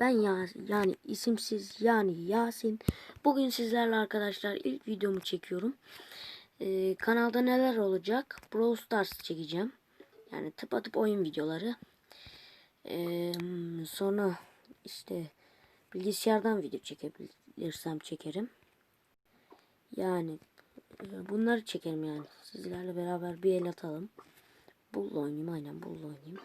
Ben ya yani isimsiz yani Yasin. Bugün sizlerle arkadaşlar ilk videomu çekiyorum. Ee, kanalda neler olacak? Brawl Stars çekeceğim. Yani tıpatıp oyun videoları. Ee, sonra işte bilgisayardan video çekebilirsem çekerim. Yani e, bunları çekerim yani. Sizlerle beraber bir el atalım. Bull oynayayım aynen bull oynayayım.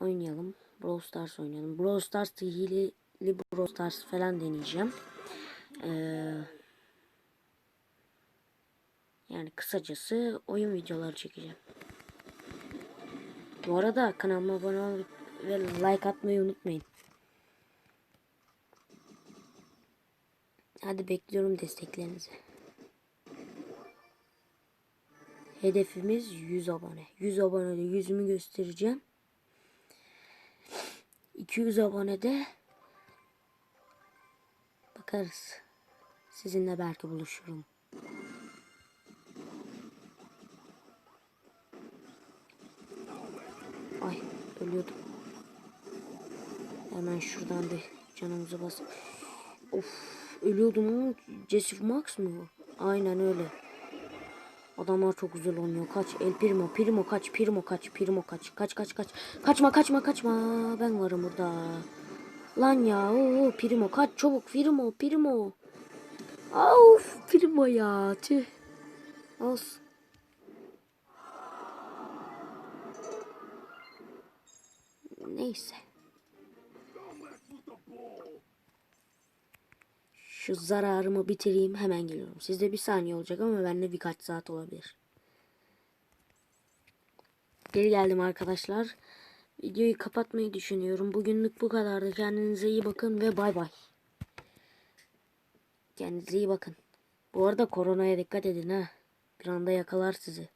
Oynayalım. Brawl Stars oynayalım. Brawl Stars hileli Brawl Stars falan deneyeceğim. Ee, yani kısacası oyun videoları çekeceğim. Bu arada kanalıma abone olup ve like atmayı unutmayın. Hadi bekliyorum desteklerinizi. Hedefimiz 100 abone. 100 abonede yüzümü göstereceğim. 200 abonede bakarız. Sizinle belki buluşurum. Ay ölüyordum. Hemen şuradan bir canımızı bas. Of ölüyordum ama Jesse Max mı? Aynen öyle. Adamlar çok güzel oynuyor. Kaç. El Primo. Primo kaç. Primo kaç. Primo kaç. Kaç kaç kaç. Kaçma kaçma kaçma. Ben varım burada. Lan ya. Oo, Primo kaç çabuk. Primo. Primo. Of. Primo ya. Tüh. Olsun. Neyse. Şu zararımı bitireyim hemen geliyorum. Sizde bir saniye olacak ama bende birkaç saat olabilir. Geri geldim arkadaşlar. Videoyu kapatmayı düşünüyorum. Bugünlük bu kadardı. Kendinize iyi bakın ve bay bay. Kendinize iyi bakın. Bu arada koronaya dikkat edin ha. Bir anda yakalar sizi.